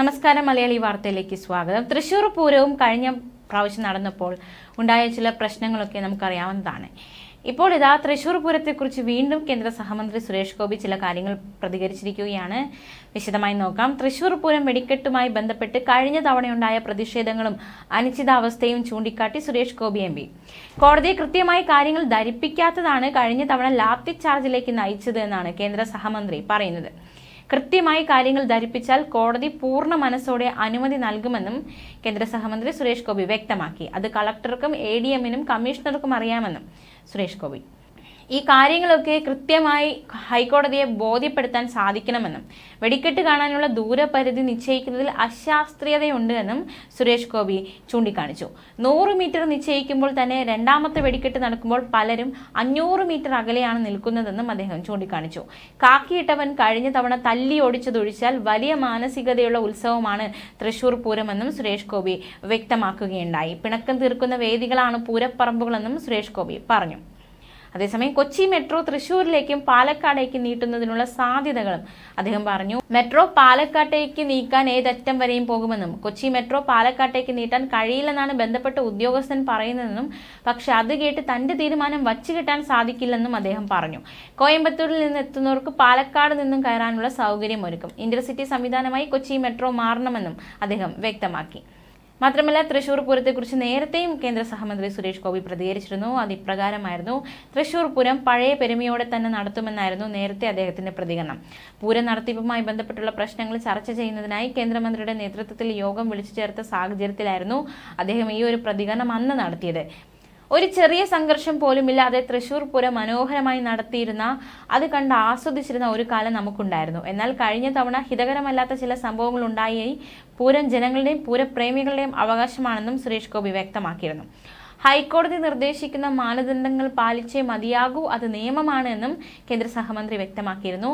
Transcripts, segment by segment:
നമസ്കാരം മലയാളി വാർത്തയിലേക്ക് സ്വാഗതം. തൃശൂർ പൂരവും കഴിഞ്ഞ പ്രാവശ്യം നടന്നപ്പോൾ ഉണ്ടായ ചില പ്രശ്നങ്ങളൊക്കെ നമുക്കറിയാവുന്നതാണ്. ഇപ്പോൾ ഇതാ തൃശൂർ പൂരത്തെക്കുറിച്ച് വീണ്ടും കേന്ദ്ര സഹമന്ത്രി സുരേഷ് ഗോപി ചില കാര്യങ്ങൾ പ്രതികരിച്ചിരിക്കുകയാണ്. വിശദമായി നോക്കാം. തൃശൂർ പൂരം വെടിക്കെട്ടുമായി ബന്ധപ്പെട്ട് കഴിഞ്ഞ തവണയുണ്ടായ പ്രതിഷേധങ്ങളും അനിശ്ചിതാവസ്ഥയും ചൂണ്ടിക്കാട്ടി സുരേഷ് ഗോപി എം പി. കോടതിയെ കൃത്യമായി കാര്യങ്ങൾ ധരിപ്പിക്കാത്തതാണ് കഴിഞ്ഞ തവണ ലാത്തി ചാർജിലേക്ക് നയിച്ചത് എന്നാണ് കേന്ദ്ര സഹമന്ത്രി പറയുന്നത്. കൃത്യമായി കാര്യങ്ങൾ ധരിപ്പിച്ചാൽ കോടതി പൂർണ മനസ്സോടെ അനുമതി നൽകുമെന്നും കേന്ദ്ര സഹമന്ത്രി സുരേഷ് ഗോപി വ്യക്തമാക്കി. അത് കളക്ടർക്കും എ ഡി എമ്മിനും കമ്മീഷണർക്കും അറിയാമെന്നും സുരേഷ് ഗോപി ഈ കാര്യങ്ങളൊക്കെ കൃത്യമായി ഹൈക്കോടതിയെ ബോധ്യപ്പെടുത്താൻ സാധിക്കണമെന്നും വെടിക്കെട്ട് കാണാനുള്ള ദൂരപരിധി നിശ്ചയിക്കുന്നതിൽ അശാസ്ത്രീയതയുണ്ട് എന്നും സുരേഷ് ഗോപി ചൂണ്ടിക്കാണിച്ചു. നൂറ് മീറ്റർ നിശ്ചയിക്കുമ്പോൾ തന്നെ രണ്ടാമത്തെ വെടിക്കെട്ട് നടക്കുമ്പോൾ പലരും അഞ്ഞൂറ് മീറ്റർ അകലെയാണ് നിൽക്കുന്നതെന്നും അദ്ദേഹം ചൂണ്ടിക്കാണിച്ചു. കാക്കിയിട്ടവൻ കഴിഞ്ഞ തവണ തല്ലി ഓടിച്ചതൊഴിച്ചാൽ വലിയ മാനസികതയുള്ള ഉത്സവമാണ് തൃശൂർ പൂരമെന്നും സുരേഷ് ഗോപി വ്യക്തമാക്കുകയുണ്ടായി. പിണക്കം തീർക്കുന്ന വേദികളാണ് പൂരപ്പറമ്പുകളെന്നും സുരേഷ് ഗോപി പറഞ്ഞു. അതേസമയം കൊച്ചി മെട്രോ തൃശൂരിലേക്കും പാലക്കാടേക്കും നീട്ടുന്നതിനുള്ള സാധ്യതകളും അദ്ദേഹം പറഞ്ഞു. മെട്രോ പാലക്കാട്ടേക്ക് നീക്കാൻ ഏതറ്റം വരെയും പോകുമെന്നും കൊച്ചി മെട്രോ പാലക്കാട്ടേക്ക് നീട്ടാൻ കഴിയില്ലെന്നാണ് ബന്ധപ്പെട്ട ഉദ്യോഗസ്ഥൻ പറയുന്നതെന്നും പക്ഷെ അത് കേട്ട് തന്റെ തീരുമാനം വച്ചു കിട്ടാൻ സാധിക്കില്ലെന്നും അദ്ദേഹം പറഞ്ഞു. കോയമ്പത്തൂരിൽ നിന്ന് എത്തുന്നവർക്ക് പാലക്കാട് നിന്നും കയറാനുള്ള സൗകര്യം ഒരുക്കും ഇന്റർസിറ്റി സംവിധാനമായി കൊച്ചി മെട്രോ മാറണമെന്നും അദ്ദേഹം വ്യക്തമാക്കി. മാത്രമല്ല തൃശൂർ പൂരത്തെക്കുറിച്ച് നേരത്തെയും കേന്ദ്ര സഹമന്ത്രി സുരേഷ് ഗോപി പ്രതികരിച്ചിരുന്നു. അത് ഇപ്രകാരമായിരുന്നു. തൃശൂർ പൂരം പഴയ പെരുമയോടെ തന്നെ നടത്തുമെന്നായിരുന്നു നേരത്തെ അദ്ദേഹത്തിന്റെ പ്രതികരണം. പൂരം നടത്തിപ്പുമായി ബന്ധപ്പെട്ടുള്ള പ്രശ്നങ്ങൾ ചർച്ച ചെയ്യുന്നതിനായി കേന്ദ്രമന്ത്രിയുടെ നേതൃത്വത്തിൽ യോഗം വിളിച്ചു ചേർത്ത സാഹചര്യത്തിലായിരുന്നു അദ്ദേഹം ഈ ഒരു പ്രതികരണം അന്ന് നടത്തിയത്. ഒരു ചെറിയ സംഘർഷം പോലുമില്ലാതെ തൃശൂർ പൂരം മനോഹരമായി നടത്തിയിരുന്ന അത് കണ്ട് ആസ്വദിച്ചിരുന്ന ഒരു കാലം നമുക്കുണ്ടായിരുന്നു. എന്നാൽ കഴിഞ്ഞ തവണ ഹിതകരമല്ലാത്ത ചില സംഭവങ്ങൾ ഉണ്ടായി പൂരം ജനങ്ങളുടെയും പൂരപ്രേമികളുടെയും അവകാശമാണെന്നും സുരേഷ് ഗോപി വ്യക്തമാക്കിയിരുന്നു. ഹൈക്കോടതി നിർദ്ദേശിക്കുന്ന മാനദണ്ഡങ്ങൾ പാലിച്ചേ മതിയാകൂ അത് നിയമമാണ് എന്നും കേന്ദ്ര സഹമന്ത്രി വ്യക്തമാക്കിയിരുന്നു.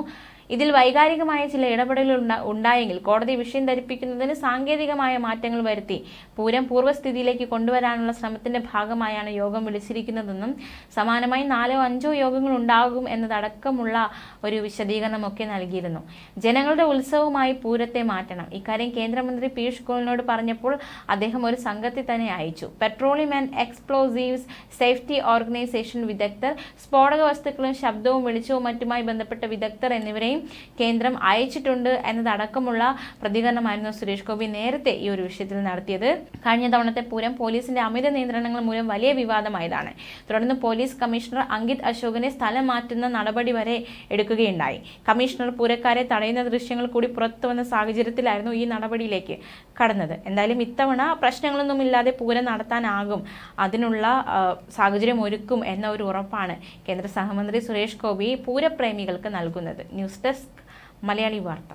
ഇതിൽ വൈകാരികമായ ചില ഇടപെടലുകൾ ഉണ്ടാ- ഉണ്ടായെങ്കിൽ കോടതി വിഷയം ധരിപ്പിക്കുന്നതിന് സാങ്കേതികമായ മാറ്റങ്ങൾ വരുത്തി പൂരം പൂർവസ്ഥിതിയിലേക്ക് കൊണ്ടുവരാനുള്ള ശ്രമത്തിന്റെ ഭാഗമായാണ് യോഗം വിളിച്ചിരിക്കുന്നതെന്നും സമാനമായി നാലോ അഞ്ചോ യോഗങ്ങൾ ഉണ്ടാകും എന്നതടക്കമുള്ള ഒരു വിശദീകരണമൊക്കെ നൽകിയിരുന്നു. ജനങ്ങളുടെ ഉത്സവമായി പൂരത്തെ മാറ്റണം. ഇക്കാര്യം കേന്ദ്രമന്ത്രി പീയൂഷ് ഗോയലിനോട് പറഞ്ഞപ്പോൾ അദ്ദേഹം ഒരു സംഘത്തെ തന്നെ അയച്ചു. Petroleum and explosives safety organisation വിദഗ്ധർ സ്ഫോടക വസ്തുക്കളും ശബ്ദവും വെളിച്ചവും മറ്റുമായി ബന്ധപ്പെട്ട വിദഗ്ധർ എന്നിവരെയും കേന്ദ്രം അയച്ചിട്ടുണ്ട് എന്നതടക്കമുള്ള പ്രതികരണമായിരുന്നു സുരേഷ് ഗോപി നേരത്തെ ഈ ഒരു വിഷയത്തിൽ നടത്തിയത്. കഴിഞ്ഞ തവണത്തെ പൂരം പോലീസിന്റെ അമിത നിയന്ത്രണങ്ങൾ മൂലം വലിയ വിവാദമായതാണ്. തുടർന്ന് പോലീസ് കമ്മീഷണർ അങ്കിത് അശോകനെ സ്ഥലം മാറ്റുന്ന നടപടി വരെ എടുക്കുകയുണ്ടായി. കമ്മീഷണർ പൂരക്കാരെ തടയുന്ന ദൃശ്യങ്ങൾ കൂടി പുറത്തു വന്ന സാഹചര്യത്തിലായിരുന്നു ഈ നടപടിയിലേക്ക് കടന്നത്. എന്തായാലും ഇത്തവണ പ്രശ്നങ്ങളൊന്നും ഇല്ലാതെ പൂരം നടത്താനാകും. അതിനുള്ള സാഹചര്യം ഒരുക്കും എന്ന ഒരു ഉറപ്പാണ് കേന്ദ്ര സഹമന്ത്രി സുരേഷ് ഗോപി പൂരപ്രേമികൾക്ക് നൽകുന്നത്. ന്യൂസ് ഡെസ്ക് മലയാളി വാർത്ത